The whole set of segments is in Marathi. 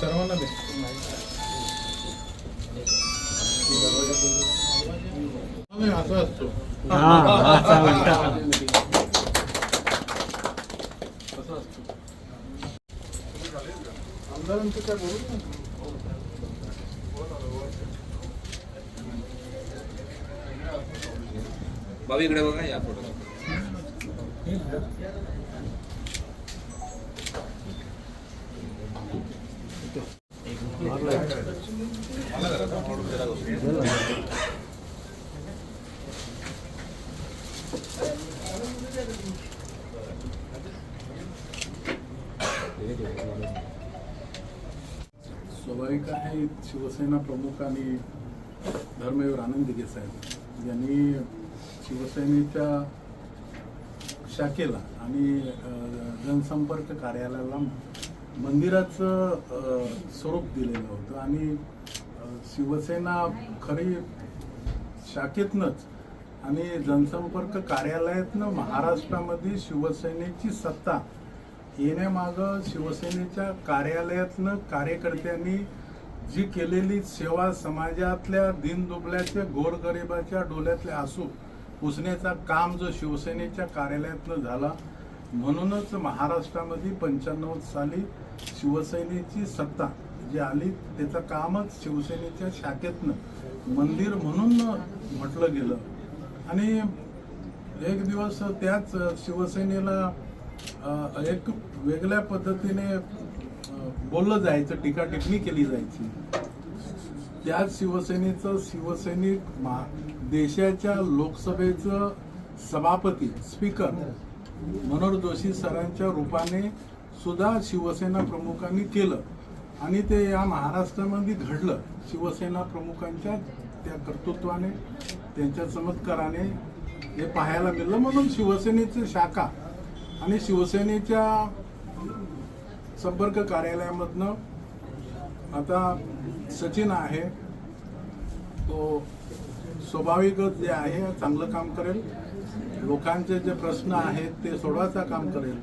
सर्वांना असं असतो असं असतो आमदारांचं काय बोलू? भाऊ इकडे बघा या फोटो स्वाभाविक आहे शिवसेना प्रमुख आणि धर्मवीर आनंद दिगे साहेब. यांनी शिवसेनेच्या शाखेला आणि जनसंपर्क कार्यालयाला मंदिराचं स्वरूप दिलेलं होतं आणि शिवसेना खरी शाखेतनंच आणि जनसंपर्क कार्यालयातनं महाराष्ट्रामध्ये शिवसेनेची सत्ता येण्यामागं शिवसेनेच्या कार्यालयातनं कार्यकर्त्यांनी जी केलेली सेवा समाजातल्या दिनदुबल्याच्या गोरगरिबाच्या डोल्यातले असू पुसण्याचा काम जो शिवसेनेच्या कार्यालयातनं झाला म्हणूनच महाराष्ट्रामध्ये पंच्याण्णव साली शिवसेनेची सत्ता जी आली त्याचं कामच शिवसेनेच्या शाखेतनं मंदिर म्हणून म्हटलं गेलं. आणि एक दिवस त्याच शिवसेनेला एक वेगळ्या पद्धतीने बोललं जायचं टीका टिप्पणी केली जायची. त्याच शिवसेनेचं शिवसैनिक देशाच्या लोकसभेचं सभापती स्पीकर मनोहर जोशी सरांच्या रूपाने सुद्धा शिवसेना प्रमुखांनी केलं. आणि ते या महाराष्ट्रामध्ये घडलं. शिवसेना प्रमुखांच्या त्या कर्तृत्वाने त्यांच्या चमत्काराने हे पाहायला मिळलं. म्हणून शिवसेनेची शाखा आणि शिवसेनेच्या संपर्क कार्यालयामधनं आता सचिन आहे. तो स्वाभाविकच जे आहे चांगलं काम करेल. लोकांचे जे प्रश्न आहेत ते सोडवायचं काम करेल.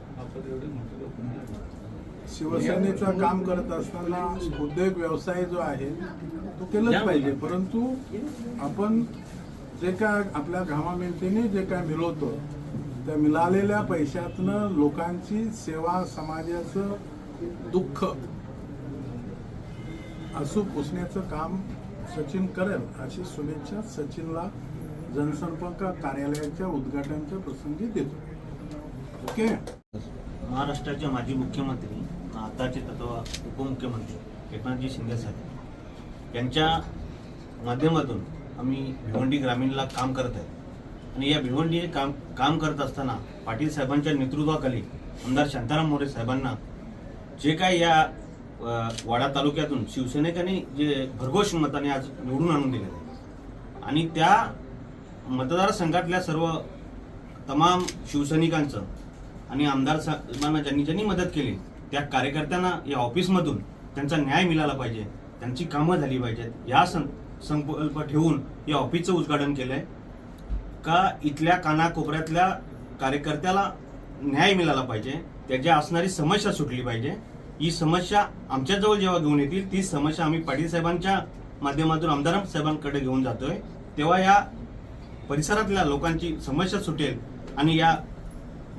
शिवसेनेचं काम करत असताना उद्योग व्यवसाय जो आहे तो केलंच पाहिजे. परंतु आपण जे काय आपल्या घामामेंतीने जे काय मिळवतो त्या मिळालेल्या पैशातनं लोकांची सेवा समाजाचं दुःख असू पुसण्याचं काम सचिन करेल अशी शुभेच्छा सचिनला जनसंपर्क कार्यालयाच्या उद्घाटनाच्या प्रसंगी देतो. ओके? महाराष्ट्राचे माजी मुख्यमंत्री आताचे तत्व उपमुख्यमंत्री एकनाथजी शिंदे साहेब. यांच्या माध्यमातून आम्ही भिवंडी ग्रामीणला काम करत आहे. आणि या भिवंडी हे काम काम करत असताना पाटील साहेबांच्या नेतृत्वाखाली आमदार शांताराम मोरे साहेबांना जे काय या वाडा तालुक्यातून शिवसैनिकांनी जे भरघोष मताने आज निवडून आणून दिले आणि त्या मतदारसंघातल्या सर्व तमाम शिवसैनिकांचं आणि आमदार साहेबांना ज्यांनी ज्यांनी मदत केली त्या कार्यकर्त्यांना या ऑफिसमधून त्यांचा न्याय मिळाला पाहिजे त्यांची कामं झाली पाहिजेत या सं संकल्प ठेवून या ऑफिसचं उद्घाटन केलं आहे का इथल्या कानाकोपऱ्यातल्या कार्यकर्त्याला न्याय मिळाला पाहिजे त्याच्या असणारी समस्या सुटली पाहिजे ही समस्या आमच्याजवळ जेव्हा घेऊन येतील ती समस्या आम्ही पाटील साहेबांच्या माध्यमातून आमदार साहेबांकडे घेऊन जातोय. तेव्हा या परिसरातल्या लोकांची समस्या सुटेल आणि या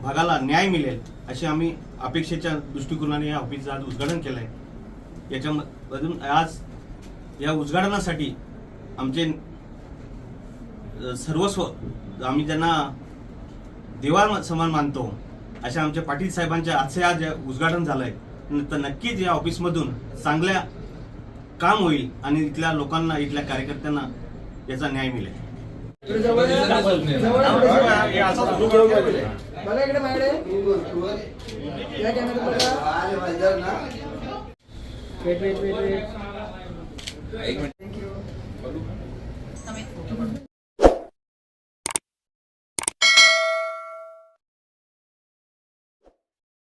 भागाला न्याय मिळेल अशी आम्ही अपेक्षेच्या दृष्टिकोनाने या ऑफिसचं आज उद्घाटन केलं आहे याच्यामधून आज या उद्घाटनासाठी आमचे सर्वस्व आम्ही ज्यांना देवा समान मानतो अशा आमच्या पाटील साहेबांच्या आजचे आज उद्घाटन झालं आहे तर नक्कीच या ऑफिसमधून चांगल्या काम होईल आणि इथल्या लोकांना इथल्या कार्यकर्त्यांना याचा न्याय मिळेल. Weight weight weight weight